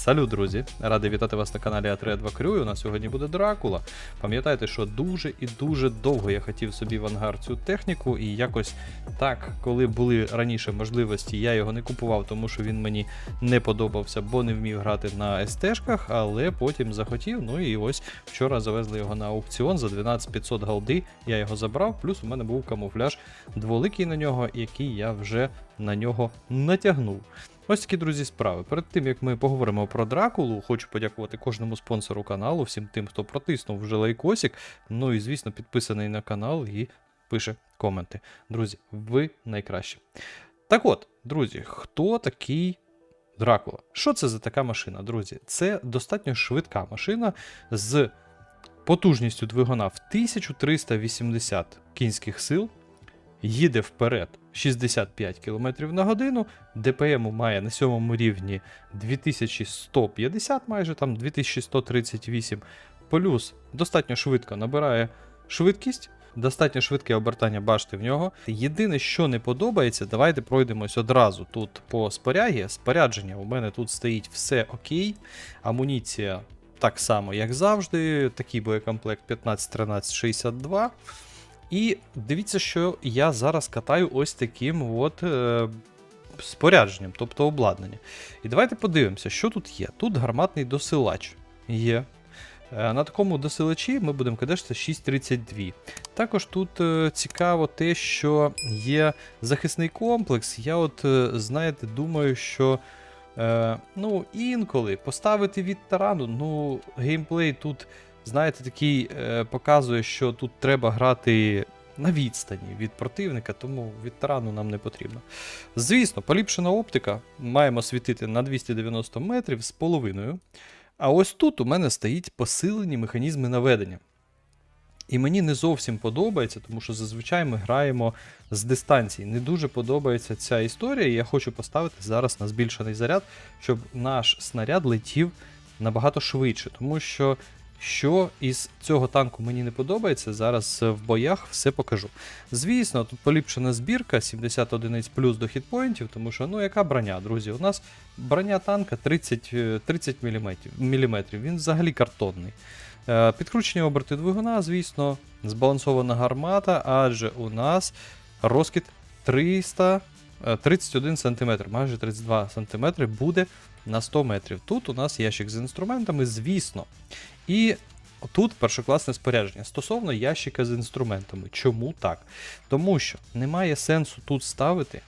Салют, друзі! Радий вітати вас на каналі А32 Крю. У нас сьогодні буде Дракула. Пам'ятаєте, що дуже і дуже довго я хотів собі в ангар цю техніку, і якось так, коли були раніше можливості, я його не купував, тому що він мені не подобався, бо не вмів грати на СТ-шках, але потім захотів. Ну і ось вчора завезли його на аукціон за 12500 голди. Я його забрав, плюс у мене був камуфляж дволикий на нього, який я вже на нього натягнув. Ось такі, друзі, справи. Перед тим як ми поговоримо про Дракулу, хочу подякувати кожному спонсору каналу, всім тим, хто протиснув вже лайкосик. Ну і звісно, підписаний на канал і пише коменти. Друзі, ви найкращі. Так от, друзі, хто такий Дракула? Що це за така машина, друзі? Це достатньо швидка машина з потужністю двигуна в 1380 кінських сил. Їде вперед 65 км на годину, ДПМ має на сьомому рівні 2150, майже там 2138, плюс достатньо швидко набирає швидкість, достатньо швидке обертання башти в нього. Єдине, що не подобається, давайте пройдемось одразу тут по спорягі. Спорядження у мене тут стоїть все окей, амуніція так само, як завжди, такий боєкомплект 15-13-62. І дивіться, що я зараз катаю ось таким от е, спорядженням, тобто обладнання. І давайте подивимося, що тут є. Тут гарматний досилач є. Е, На такому досилачі ми будемо кадешити 6.32. Також тут е, цікаво те, що є захисний комплекс. Я от, е, знаєте, думаю, що е, ну, інколи поставити від тарану, ну, геймплей тут знаєте, такий е, показує, що тут треба грати на відстані від противника, тому від тарану нам не потрібно. Звісно, поліпшена оптика маємо світити на 290 метрів з половиною. А ось тут у мене стоїть посилені механізми наведення. І мені не зовсім подобається, тому що зазвичай ми граємо з дистанції. Не дуже подобається ця історія, і я хочу поставити зараз на збільшений заряд, щоб наш снаряд летів набагато швидше. Тому що що із цього танку мені не подобається, зараз в боях все покажу. Звісно, тут поліпшена збірка 70 одиниць плюс до хітпоінтів, тому що ну яка броня, друзі? У нас броня танка 30, е, 30 мм, він взагалі картонний. Е, Підкручені оберти двигуна, звісно, збалансована гармата, адже у нас розкид 300, е, 31 см, майже 32 см буде на 100 метрів. Тут у нас ящик з інструментами, звісно. І тут першокласне спорядження стосовно ящика з інструментами. Чому так? Тому що немає сенсу тут ставити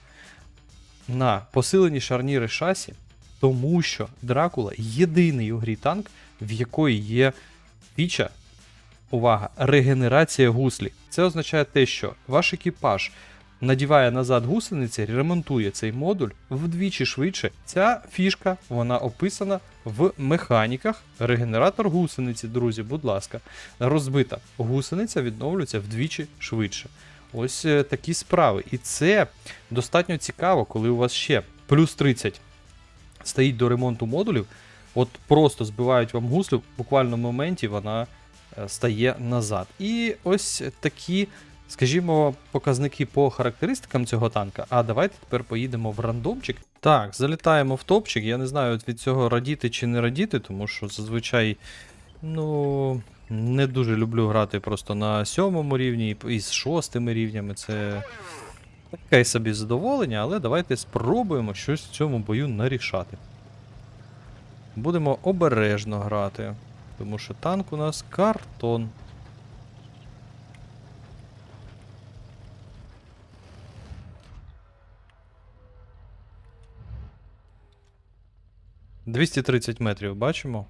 на посилені шарніри шасі, тому що Дракула єдиний у грі танк, в якої є фіча, увага, регенерація гуслі. Це означає те, що ваш екіпаж надіває назад гусениці, ремонтує цей модуль вдвічі швидше. Ця фішка вона описана в механіках. Регенератор гусениці, друзі, будь ласка, розбита гусениця відновлюється вдвічі швидше. Ось е, такі справи. І це достатньо цікаво, коли у вас ще плюс 30 стоїть до ремонту модулів. От просто збивають вам гуслю, в буквально моменті вона е, стає назад. І ось такі скажімо, показники по характеристикам цього танка. А давайте тепер поїдемо в рандомчик. Так, залітаємо в топчик. Я не знаю від цього радіти чи не радіти, тому що зазвичай, ну, не дуже люблю грати просто на сьомому рівні і з шостими рівнями. Це таке собі задоволення, але давайте спробуємо щось в цьому бою нарішати. Будемо обережно грати, тому що танк у нас картон. — 230 метрів бачимо.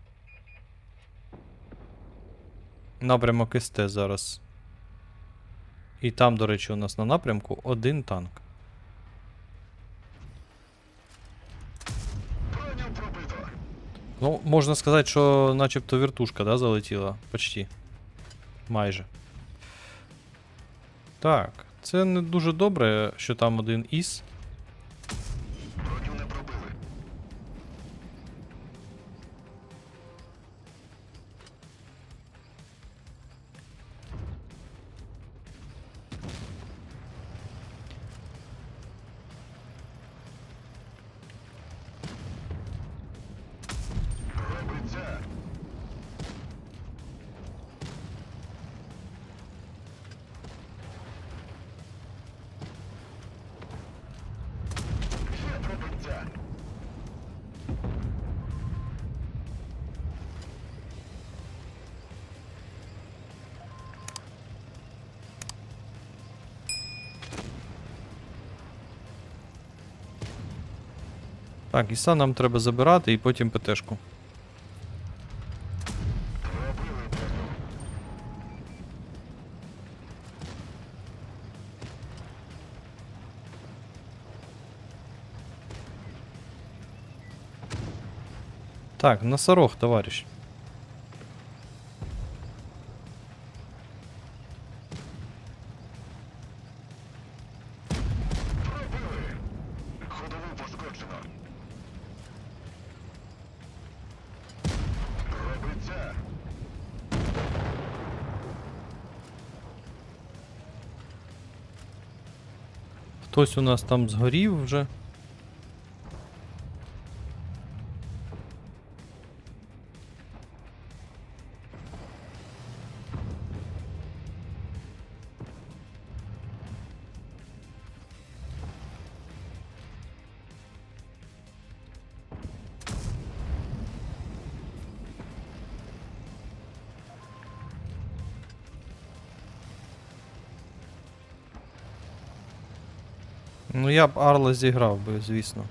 Напрямок СТ зараз. І там, до речі, у нас на напрямку один танк. Ну, можна сказати, що начебто вертушка, да, залетіла. Почти. Майже. Так, це не дуже добре, що там один із. Так, іса нам треба забирати і потім ПТшку. Так, носорог, товарищ. Хтось у нас там згорів вже. Ну я б Арла зіграв би, звісно.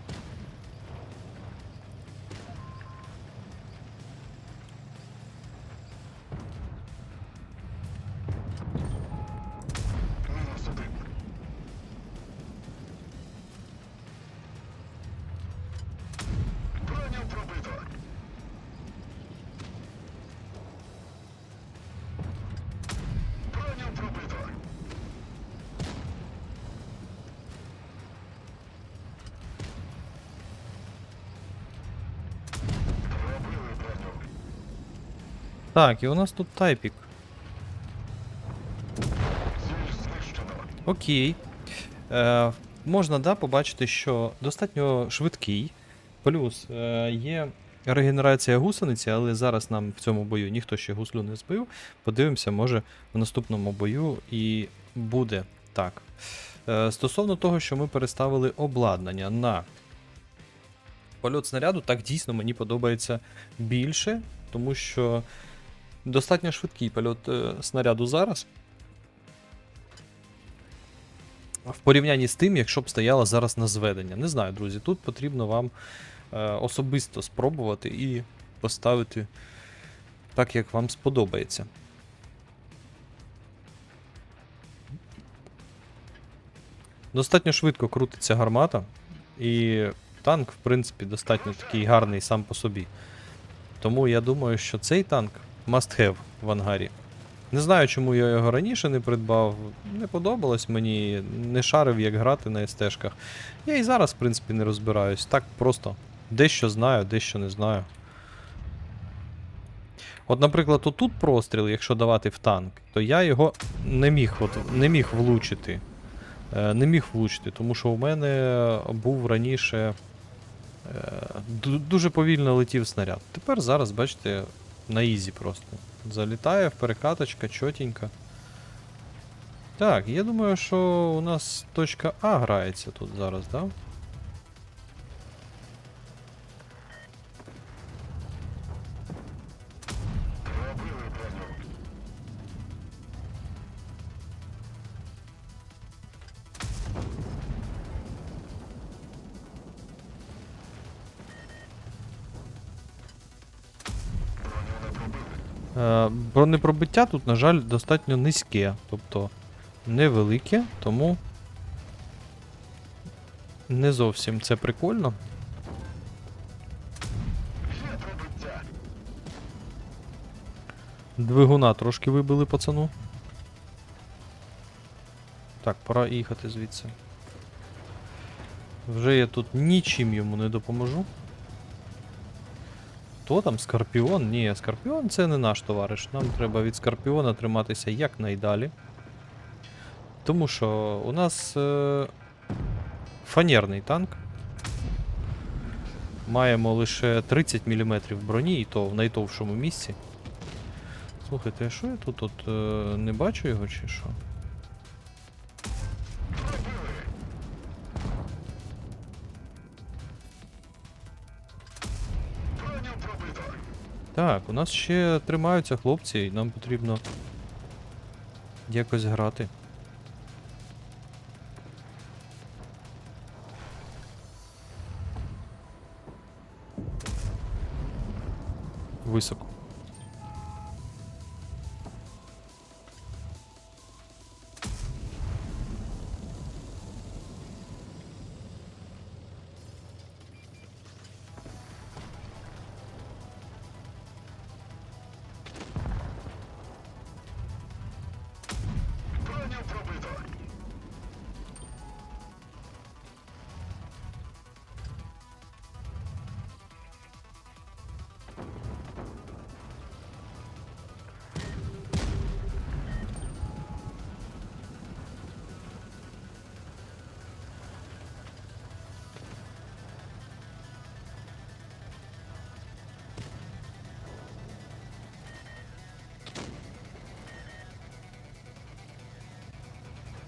Так, і у нас тут тайпік. Окей. Е, можна да, побачити, що достатньо швидкий. Плюс е, є регенерація гусениці, але зараз нам в цьому бою ніхто ще гуслю не збив. Подивимося, може в наступному бою і буде так. Е, стосовно того, що ми переставили обладнання на польот снаряду, так дійсно мені подобається більше, тому що достатньо швидкий польот е, снаряду зараз. В порівнянні з тим, якщо б стояла зараз на зведення. Не знаю, друзі, тут потрібно вам е, особисто спробувати і поставити так, як вам сподобається. Достатньо швидко крутиться гармата, і танк, в принципі, достатньо такий гарний сам по собі. Тому я думаю, що цей танк must have в ангарі. Не знаю, чому я його раніше не придбав. Не подобалось мені, не шарив, як грати на СТ-шках. Я і зараз, в принципі, не розбираюсь. Так просто дещо знаю, дещо не знаю. От, наприклад, отут простріл, якщо давати в танк, то я його не міг, от, не міг влучити. Е, не міг влучити, тому що у мене був раніше е, дуже повільно летів снаряд. Тепер зараз, бачите, на ізі просто. Залітає в перекаточка, чотенько. Так, я думаю, що у нас точка А грається тут зараз, да? Бронепробиття тут, на жаль, достатньо низьке, тобто невелике, тому не зовсім це прикольно. Двигуна трошки вибили пацану. Так, пора їхати звідси. Вже я тут нічим йому не допоможу. Хто там? Скорпіон? Ні, Скорпіон це не наш товариш. Нам треба від Скорпіона триматися якнайдалі. Тому що у нас е- фанерний танк. Маємо лише 30 мм броні, і то в найтовшому місці. Слухайте, а що я тут от, е, не бачу його чи що? Так, у нас ще тримаються хлопці, і нам потрібно якось грати. Високо.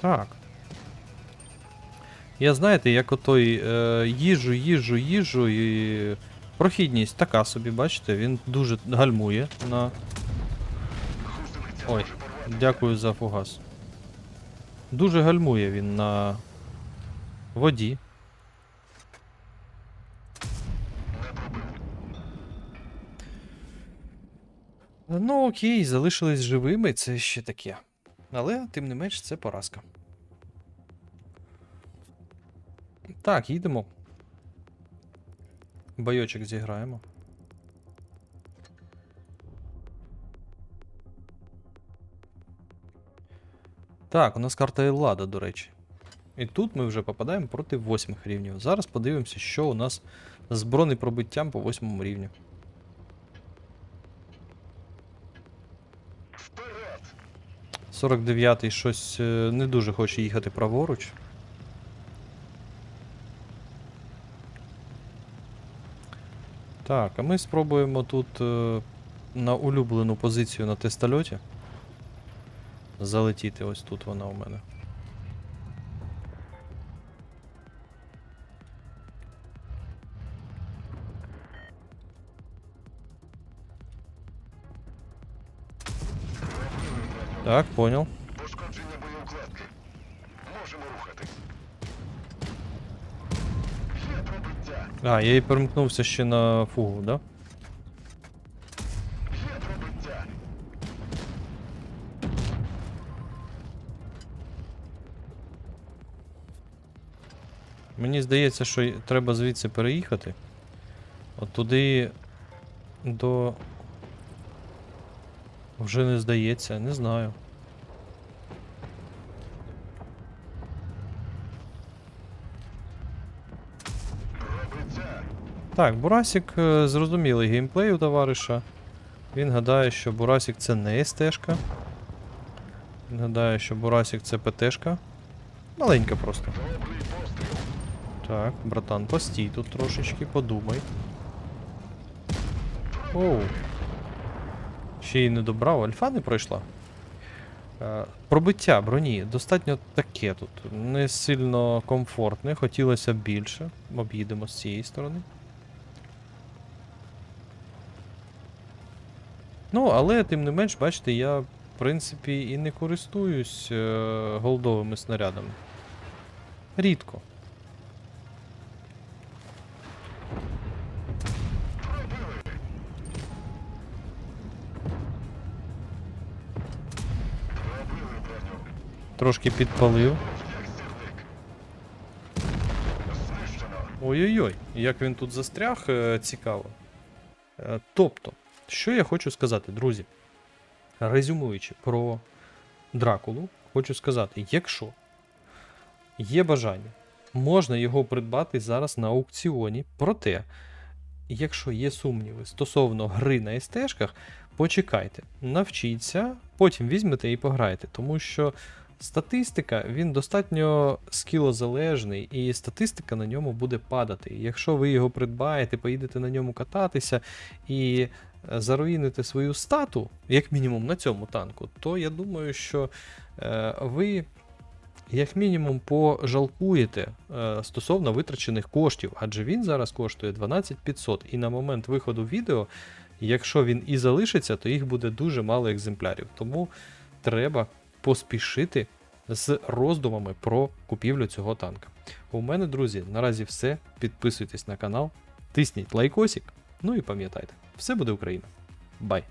Так. Я знаєте, як отой е, їжу, їжу, їжу і. Прохідність така собі, бачите, він дуже гальмує на. Ой, дякую за фугас. Дуже гальмує він на воді. Ну окей, залишились живими, це ще таке. Але, тим не менш, це поразка. Так, їдемо. Бойочок зіграємо. Так, у нас карта Еллада, до речі. І тут ми вже попадаємо проти восьмих рівнів. Зараз подивимося, що у нас з бронепробиттям по восьмому рівню. Вперед! 49-й щось е, не дуже хоче їхати праворуч. Так, а ми спробуємо тут е, на улюблену позицію на тестольоті. Залетіти ось тут вона у мене. Так, понял. А, я і перемкнувся ще на фугу, да? Мені здається, що треба звідси переїхати. От туди до. Вже не здається, не знаю. Так, Бурасік е, зрозумілий геймплей у товариша. Він гадає, що Бурасік це не СТ-шка. Він гадає, що Бурасік це ПТ-шка. Маленька просто. Так, братан, постій тут трошечки, подумай. Оу. Ще й не добрав, альфа не пройшла. Е, пробиття броні достатньо таке тут. Не сильно комфортне, хотілося б більше. Об'їдемо з цієї сторони. Ну, але тим не менш, бачите, я в принципі і не користуюсь е, голдовими снарядами. Рідко. Трошки підпалив. Ой-ой-ой, як він тут застряг, е, цікаво. Е, Тобто, що я хочу сказати, друзі? Резюмуючи про Дракулу, хочу сказати, якщо є бажання, можна його придбати зараз на аукціоні. Проте, якщо є сумніви стосовно гри на СТ-шках, почекайте, навчіться, потім візьмете і пограйте, тому що статистика він достатньо скілозалежний, і статистика на ньому буде падати. Якщо ви його придбаєте, поїдете на ньому кататися і заруїните свою стату, як мінімум на цьому танку, то я думаю, що е, ви. Як мінімум пожалкуєте е, стосовно витрачених коштів, адже він зараз коштує 12500, і на момент виходу відео, якщо він і залишиться, то їх буде дуже мало екземплярів. Тому треба поспішити з роздумами про купівлю цього танка. У мене, друзі, наразі все. Підписуйтесь на канал, тисніть лайкосик. Ну і пам'ятайте, все буде Україна! Бай.